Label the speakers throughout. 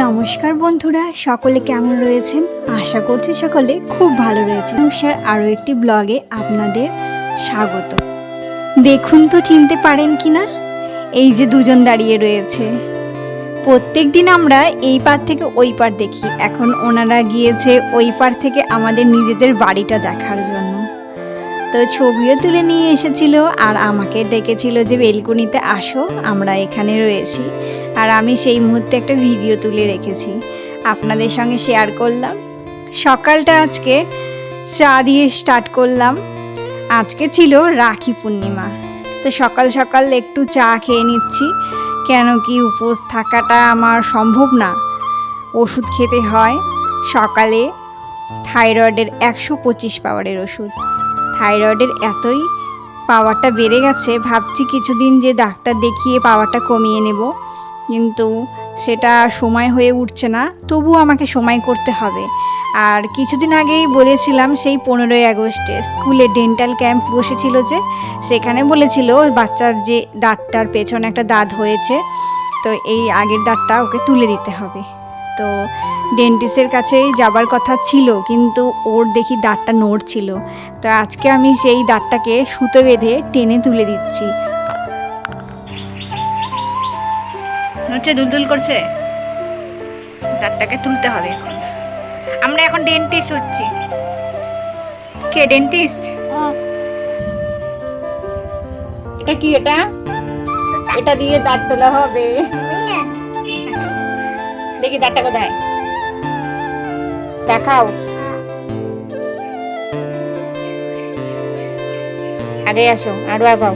Speaker 1: নমস্কার বন্ধুরা, সকলে কেমন রয়েছেন? আশা করছি সকলে খুব ভালো রয়েছে নমস্কার, আরও একটি ব্লগে আপনাদের স্বাগত। দেখুন তো, চিনতে পারেন কি না? এই যে দুজন দাঁড়িয়ে রয়েছে। প্রত্যেক দিন আমরা এই পার থেকে ওই পার দেখি। এখন ওনারা গিয়েছে ওই পার থেকে আমাদের নিজেদের বাড়িটা দেখার জন্য। তো ছবিও তুলে নিয়ে এসেছিল আর আমাকে ডেকেছিল যে, বেলকুনিতে আসো, আমরা এখানে রয়েছি। আর আমি সেই মুহূর্তে একটা ভিডিও তুলে রেখেছি। আপনাদের সঙ্গে শেয়ার করলাম। সকালটা আজকে চা দিয়ে স্টার্ট করলাম। আজকে ছিল রাখি পূর্ণিমা। তো সকাল সকাল একটু চা খেয়ে নিচ্ছি। কেন কি উপোস থাকাটা আমার সম্ভব না। ওষুধ খেতে হয়। সকালে থাইরয়েডের একশো পঁচিশ পাওয়ারের ওষুধ। থাইরয়েডের এতই পাওয়ারটা বেড়ে গেছে, ভাবছি কিছুদিন যে ডাক্তার দেখিয়ে পাওয়ারটা কমিয়ে নেব। কিন্তু সেটা সময় হয়ে উঠছে না, তবুও আমাকে সময় করতে হবে। আর কিছুদিন আগেই বলেছিলাম সেই পনেরোই আগস্টে স্কুলে ডেন্টাল ক্যাম্প বসেছিল যে, সেখানে বলেছিল বাচ্চার যে দাঁতটার পেছনে একটা দাঁত হয়েছে, তো এই আগের দাঁতটা ওকে তুলে দিতে হবে। তো ডেন্টিস্টের কাছেই যাবার কথা ছিল কিন্তু ওর দেখি দাঁতটা নড়ছিল। তো আজকে আমি সেই দাঁতটাকে সুতো বেঁধে টেনে তুলে দিচ্ছি।
Speaker 2: হচ্ছে দুলদুল করছে? দাঁতটাকে তুলতে হবে এখন। আমরা এখন ডেন্টিস্ট হচ্ছি। কে ডেন্টিস্ট এটা কি এটা? এটা দিয়ে দাঁত তোলা হবে। দেখি দাঁতটা কোথায়। দেখাও। আগে আসো আরও আগাও।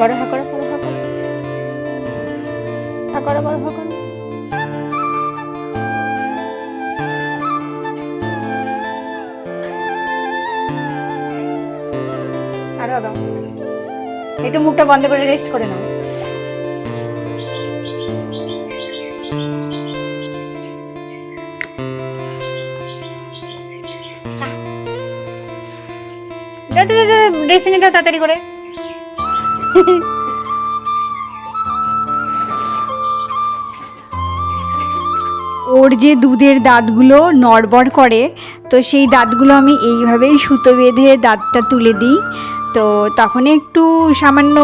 Speaker 2: বড় হা করো বড় হা করো বড় হা একটু মুখটা বন্ধ করে রেস্ট করে নাও। তাড়াতাড়ি করে।
Speaker 1: ওর যে দুধের দাঁতগুলো নড়বড় করে, তো সেই দাঁতগুলো আমি এইভাবেই সুতো বেঁধে দাঁতটা তুলে দিই। তো তখন একটু সামান্য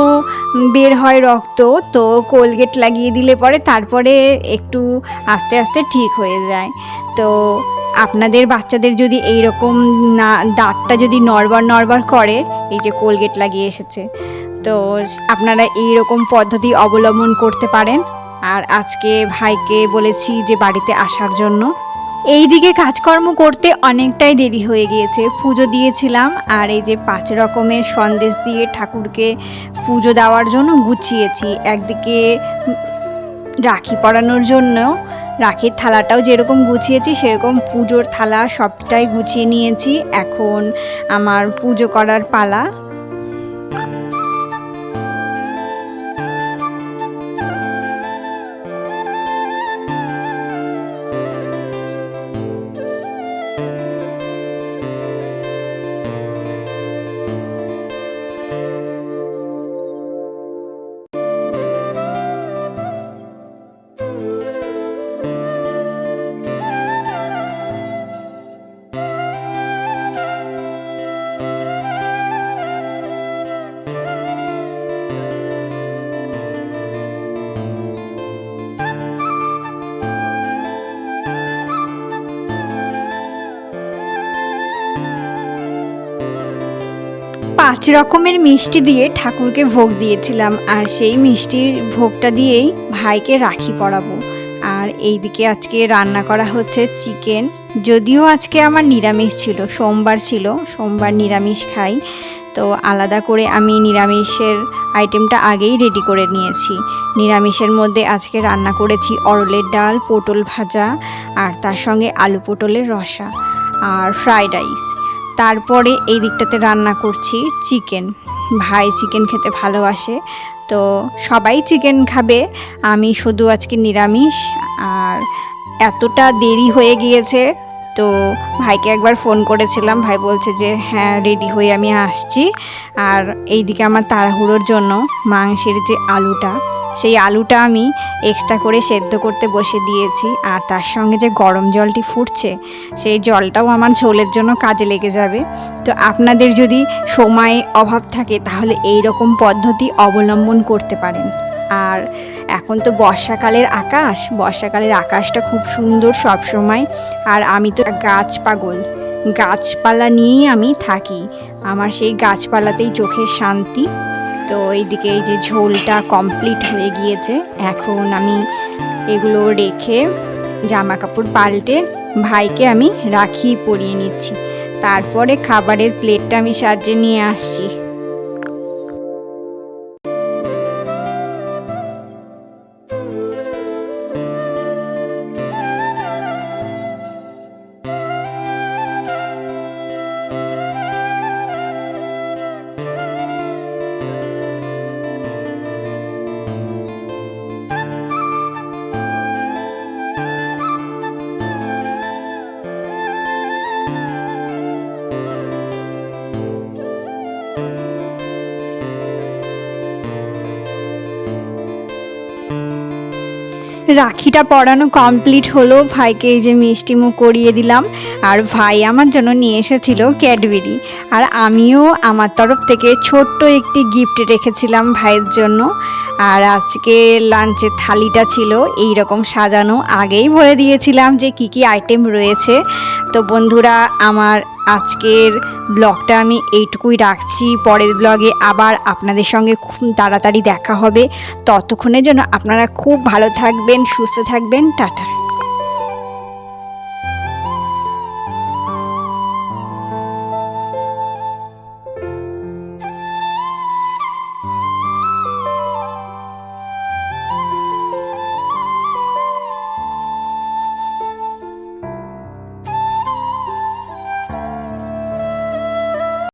Speaker 1: বের হয় রক্ত, তো কোলগেট লাগিয়ে দিলে পরে তারপরে একটু আস্তে আস্তে ঠিক হয়ে যায়। তো আপনাদের বাচ্চাদের যদি এই রকম না, দাঁতটা যদি নড়বড় নড়বড় করে, এই যে কোলগেট লাগিয়ে এসেছে, তো আপনারা এই রকম পদ্ধতি অবলম্বন করতে পারেন। আর আজকে ভাইকে বলেছি যে বাড়িতে আসার জন্য। এই দিকে কাজকর্ম করতে অনেকটাই দেরি হয়ে গিয়েছে। পুজো দিয়েছিলাম আর এই যে পাঁচ রকমের সন্দেশ দিয়ে ঠাকুরকে পুজো দেওয়ার জন্য গুছিয়েছি। একদিকে রাখি পরানোর জন্য রাখির থালাটাও যেরকম গুছিয়েছি, সেরকম পুজোর থালা সবটাই গুছিয়ে নিয়েছি। এখন আমার পুজো করার পালা পাঁচ রকমের মিষ্টি দিয়ে ঠাকুরকে ভোগ দিয়েছিলাম, আর সেই মিষ্টির ভোগটা দিয়েই ভাইকে রাখি পরাবো। আর এইদিকে আজকে রান্না করা হচ্ছে চিকেন। যদিও আজকে আমার নিরামিষ ছিল, সোমবার ছিল, সোমবার নিরামিষ খাই। তো আলাদা করে আমি নিরামিষের আইটেমটা আগেই রেডি করে নিয়েছি। নিরামিষের মধ্যে আজকে রান্না করেছি অরলের ডাল, পটল ভাজা, আর তার সঙ্গে আলু পটলের রসা, আর ফ্রাইড রাইস। তারপরে এই দিকটাতে রান্না করছি চিকেন। ভাই চিকেন খেতে ভালোবাসে, তো সবাই চিকেন খাবে। আমি শুধু আজকে নিরামিষ, আর এতটা দেরি হয়ে গিয়েছে তো ভাইকে একবার ফোন করেছিলাম। ভাই বলছে যে হ্যাঁ রেডি হয়ে আমি আসছি। আর এইদিকে আমার তাড়াহুড়োর জন্য মাংসের যে আলুটা, সেই আলুটা আমি এক্সট্রা করে সেদ্ধ করতে বসে দিয়েছি। আর তার সঙ্গে যে গরম জলটি ফুটছে, সেই জলটাও আমার ঝোলের জন্য কাজে লেগে যাবে। তো আপনাদের যদি সময় অভাব থাকে, তাহলে এই রকম পদ্ধতি অবলম্বন করতে পারেন। আর এখন তো বর্ষাকালের আকাশ, বর্ষাকালের আকাশটা খুব সুন্দর সব সময় আর আমি তো গাছ পাগল গাছপালা নিয়েই আমি থাকি। আমার সেই গাছপালাতেই চোখের শান্তি। তো এইদিকে এই যে ঝোলটা কমপ্লিট হয়ে গিয়েছে, এখন আমি এগুলো রেখে জামা কাপড় পাল্টে ভাইকে আমি রাখি পরিয়ে নিচ্ছি। তারপরে খাবারের প্লেটটা আমি সাজিয়ে নিয়ে আসছি। রাখিটা পরানো কমপ্লিট হলো। ভাইকে এই যে মিষ্টি মুখ করিয়ে দিলাম। আর ভাই আমার জন্য নিয়ে এসেছিল ক্যাডবেরি। আর আমিও আমার তরফ থেকে ছোট্ট একটি গিফট রেখেছিলাম ভাইয়ের জন্য। আর আজকে লাঞ্চের থালিটা ছিল, এই রকম সাজানো। আগেই বলে দিয়েছিলাম যে কি কি আইটেম রয়েছে। তো বন্ধুরা, আমার আজকের ব্লগটা আমি এইটুকুই রাখছি। পরের ব্লগে আবার আপনাদের সঙ্গে খুব তাড়াতাড়ি দেখা হবে। ততক্ষণের জন্য আপনারা খুব ভালো থাকবেন, সুস্থ থাকবেন। টাটা।